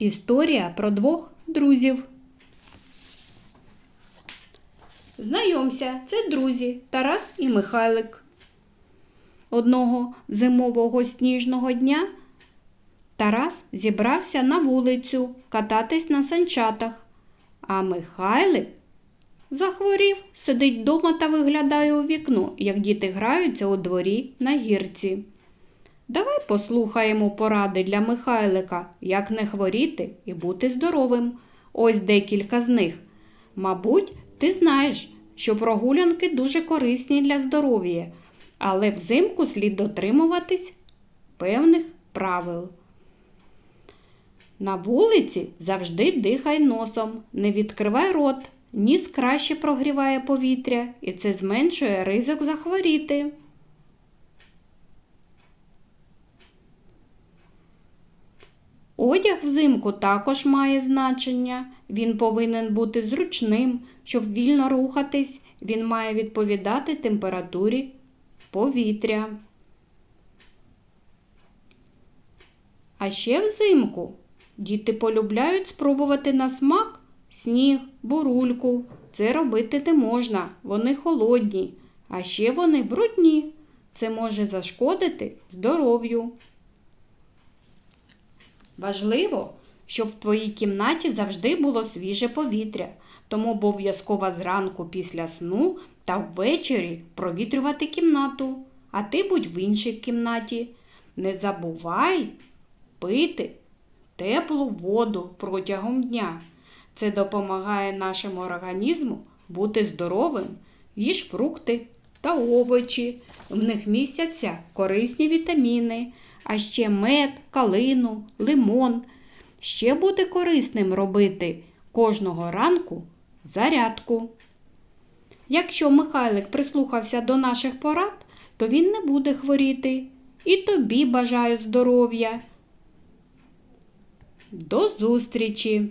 Історія про двох друзів. Знайомся, це друзі Тарас і Михайлик. Одного зимового сніжного дня Тарас зібрався на вулицю кататись на санчатах, а Михайлик захворів, сидить вдома та виглядає у вікно, як діти граються у дворі на гірці. Давай послухаємо поради для Михайлика, як не хворіти і бути здоровим. Ось декілька з них. Мабуть, ти знаєш, що прогулянки дуже корисні для здоров'я, але взимку слід дотримуватись певних правил. На вулиці завжди дихай носом, не відкривай рот, ніс краще прогріває повітря, і це зменшує ризик захворіти. Одяг взимку також має значення. Він повинен бути зручним, щоб вільно рухатись. Він має відповідати температурі повітря. А ще взимку діти полюбляють спробувати на смак сніг, бурульку. Це робити не можна, вони холодні, а ще вони брудні. Це може зашкодити здоров'ю. Важливо, щоб в твоїй кімнаті завжди було свіже повітря, тому обов'язково зранку після сну та ввечері провітрювати кімнату, а ти будь в іншій кімнаті. Не забувай пити теплу воду протягом дня. Це допомагає нашому організму бути здоровим, їж фрукти та овочі. В них містяться корисні вітаміни, а ще мед, калину, лимон. Ще буде корисним робити кожного ранку зарядку. Якщо Михайлик прислухався до наших порад, то він не буде хворіти. І тобі бажаю здоров'я. До зустрічі!